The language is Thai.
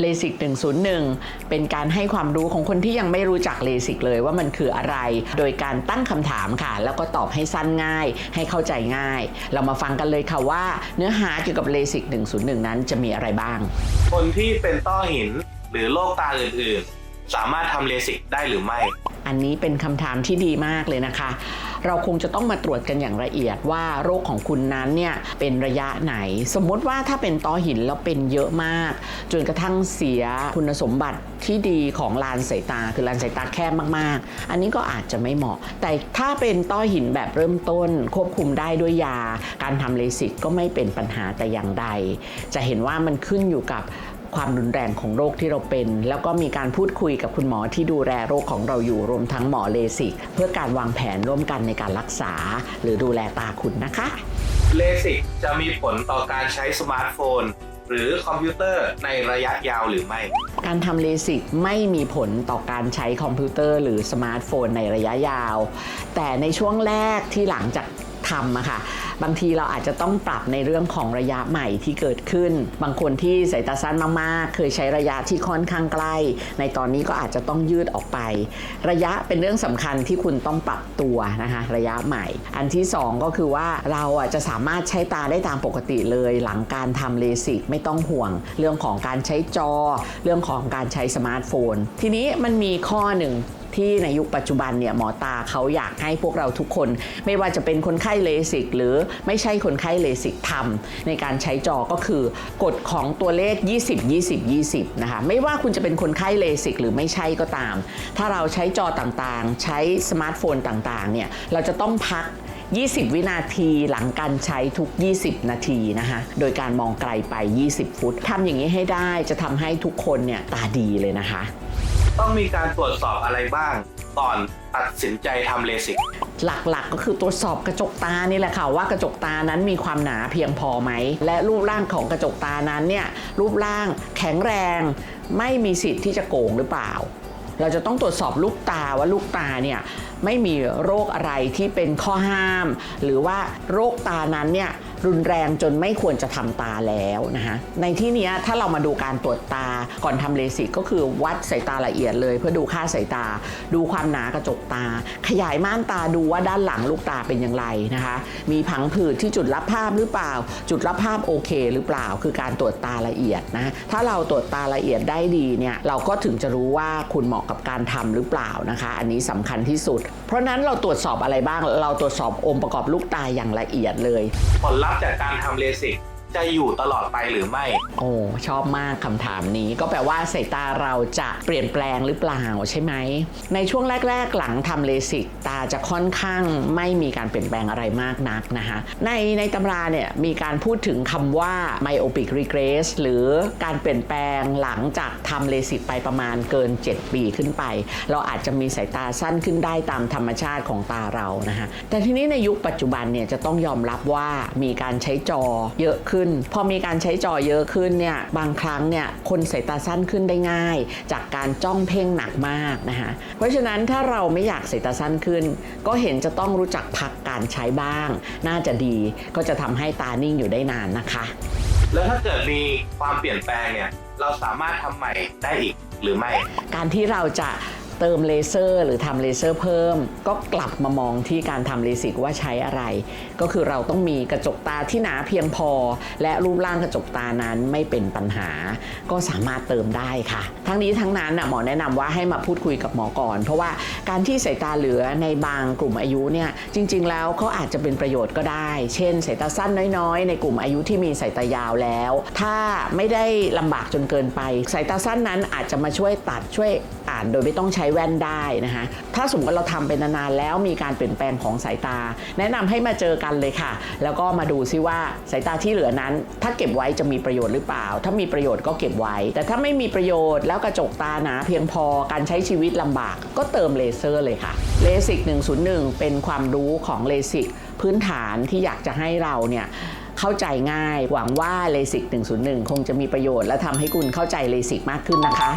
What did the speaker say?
เลสิก101 เป็นการให้ความรู้ของคนที่ยังไม่รู้จักเลสิกเลยว่ามันคืออะไร โดยการตั้งคำถามค่ะ แล้วก็ตอบให้สั้นง่าย ให้เข้าใจง่าย เรามาฟังกันเลยค่ะว่า เนื้อหาเกี่ยวกับเลสิก101 นั้นจะมีอะไรบ้าง คนที่เป็นต้อหินหรือโรคตาอื่นๆ สามารถทำเลสิกได้หรือไม่ อันนี้เป็นคำถามที่ดีมากเลยนะคะ เราคงจะต้องมาตรวจกันอย่างละเอียดว่าโรคของคุณนั้นเนี่ยเป็นระยะไหน สมมติว่าถ้าเป็นต้อหินแล้วเป็นเยอะมาก จนกระทั่งเสียคุณสมบัติที่ดีของลานสายตา คือลานสายตาแคบมากๆ อันนี้ก็อาจจะไม่เหมาะ แต่ถ้าเป็นต้อหินแบบเริ่มต้น ควบคุมได้ด้วยยา การทำเลสิกก็ไม่เป็นปัญหาแต่อย่างใด จะเห็นว่ามันขึ้นอยู่กับ ความรุนแรงของโรคที่เราเป็น แล้วก็มีการพูดคุยกับคุณหมอที่ดูแลโรคของเราอยู่รวมทั้งหมอเลสิก เพื่อการวางแผนร่วมกันในการรักษา หรือดูแลตาคุณนะคะเลสิกจะมีผลต่อการใช้สมาร์ทโฟน หรือคอมพิวเตอร์ในระยะยาวหรือไม่ การทำเลสิกไม่มีผลต่อการใช้คอมพิวเตอร์ หรือสมาร์ทโฟนในระยะยาว แต่ในช่วงแรกที่หลังจากทำอะค่ะ บางทีเราอาจจะต้องปรับในเรื่องของระยะใหม่ที่เกิดขึ้น บางคนที่สายตาสั้นมากๆ เคยใช้ระยะที่ค่อนข้างใกล้ ในตอนนี้ก็อาจจะต้องยืดออกไป ระยะเป็นเรื่องสำคัญที่คุณต้องปรับตัวนะคะระยะใหม่ อันที่สองก็คือว่าเราอะจะสามารถใช้ตาได้ตามปกติเลยหลังการทำเลสิกไม่ต้องห่วง เรื่องของการใช้จอ เรื่องของการใช้สมาร์ทโฟน ทีนี้มันมีข้อหนึ่งที่ในยุคปัจจุบันเนี่ยหมอตาเขาอยากให้พวกเราทุกคน ไม่ว่าจะเป็นคนไข้เลสิกหรือไม่ใช่คนไข้เลสิกทำในการใช้จอก็คือกฎของตัวเลข 20 20 20 นะคะ ไม่ว่าคุณจะเป็นคนไข้เลสิกหรือไม่ใช่ก็ตาม ถ้าเราใช้จอต่างๆ ใช้สมาร์ทโฟนต่างๆ เนี่ย เราจะต้องพัก20 วินาทีหลังการใช้ทุก 20 นาทีนะคะ โดยการมองไกลไป 20 ฟุตทำอย่างนี้ให้ได้จะทำให้ทุกคนเนี่ยตาดีเลยนะคะ ต้องมีการตรวจสอบอะไรบ้างก่อนตัดสินใจทำเลสิก หลักๆ ก็คือตรวจสอบกระจกตานี่แหละค่ะว่ากระจกตานั้นมีความหนาเพียงพอไหม และรูปร่างของกระจกตานั้นเนี่ยรูปร่างแข็งแรง ไม่มีสิทธิ์ที่จะโกงหรือเปล่า เราจะต้องตรวจสอบลูกตาว่าลูกตาเนี่ยไม่มีโรคอะไรที่เป็นข้อห้าม หรือว่าโรคตานั้นเนี่ยรุนแรงจนไม่ควรจะทำตาแล้วนะคะในที่นี้ถ้าเรามาดูการตรวจตาก่อนทำเลสิกก็คือวัดสายตาละเอียดเลย เพื่อดูค่าสายตา ดูความหนากระจกตา ขยายม่านตาดูว่าด้านหลังลูกตาเป็นอย่างไรนะคะ มีผังผืดที่จุดรับภาพหรือเปล่า จุดรับภาพโอเค หรือเปล่า คือการตรวจตาละเอียดนะถ้าเราตรวจตาละเอียดได้ดีเนี่ยเราก็ถึงจะรู้ว่าคุณเหมาะกับการทำหรือเปล่านะคะ อันนี้สำคัญที่สุดเพราะนั้นเราตรวจสอบอะไรบ้าง เราตรวจสอบองค์ประกอบลูกตาอย่างละเอียดเลย ผลลัพธ์จากการทำเลสิก จะอยู่ตลอดไปหรือไม่ โอ้ชอบมากคำถามนี้ ก็แปลว่าสายตาเราจะเปลี่ยนแปลงหรือเปล่าใช่ไหม ในช่วงแรก ๆ หลังทำเลสิกตาจะค่อนข้างไม่มีการเปลี่ยนแปลงอะไรมากนักนะคะในในตำราเนี่ยมีการพูดถึงคำว่า myopic regress หรือการเปลี่ยนแปลงหลังจากทำเลสิกไปประมาณเกิน 7 ปีขึ้นไป เราอาจจะมีสายตาสั้นขึ้นได้ตามธรรมชาติของตาเรานะคะแต่ทีนี้ในยุคปัจจุบันเนี่ยจะต้องยอมรับว่ามีการใช้จอเยอะขึ้นพอมีการใช้จอเยอะขึ้นเนี่ยบางครั้งเนี่ยคนสายตาสั้นขึ้นได้ง่าย จากการจ้องเพ่งหนักมากนะคะเพราะฉะนั้นถ้าเราไม่อยากสายตาสั้นขึ้น ก็เห็นจะต้องรู้จักพักการใช้บ้าง น่าจะดีก็จะทำให้ตานิ่งอยู่ได้นานนะคะ แล้วถ้าเกิดมีความเปลี่ยนแปลงเนี่ยเราสามารถทำใหม่ได้อีกหรือไม่ การที่เราจะ เติมเลเซอร์ หรือทำเลเซอร์เพิ่ม ก็กลับมามองที่การทำเลสิกว่าใช้อะไร ก็คือเราต้องมีกระจกตาที่หนาเพียงพอ และรูปร่างกระจกตานั้นไม่เป็นปัญหา ก็สามารถเติมได้ค่ะ ทั้งนี้ทั้งนั้นน่ะหมอแนะนำว่าให้มาพูดคุยกับหมอก่อน เพราะว่าการที่สายตาเหลือในบางกลุ่มอายุเนี่ยจริง ๆ แล้วเขาอาจจะเป็นประโยชน์ก็ได้ เช่นสายตาสั้นน้อยๆ ในกลุ่มอายุที่มีสายตายาวแล้ว ถ้าไม่ได้ลำบากจนเกินไปสายตาสั้นนั้นอาจจะมาช่วยตัดช่วยอ่านโดยไม่ต้องใช้แว่นได้นะคะถ้าสมมติเราทำเป็นนานๆแล้วมีการเปลี่ยนแปลงของสายตา แนะนำให้มาเจอกันเลยค่ะ แล้วก็มาดูซิว่าสายตาที่เหลือนั้น ถ้าเก็บไว้จะมีประโยชน์หรือเปล่า ถ้ามีประโยชน์ก็เก็บไว้ แต่ถ้าไม่มีประโยชน์แล้วกระจกตาหนาเพียงพอการใช้ชีวิตลำบาก ก็เติมเลเซอร์เลยค่ะเลสิก101 เป็นความรู้ของเลสิกพื้นฐานที่อยากจะให้เราเนี่ยเข้าใจง่าย หวังว่าเลสิก101 คงจะมีประโยชน์และทำให้คุณเข้าใจเลสิกมากขึ้นนะคะ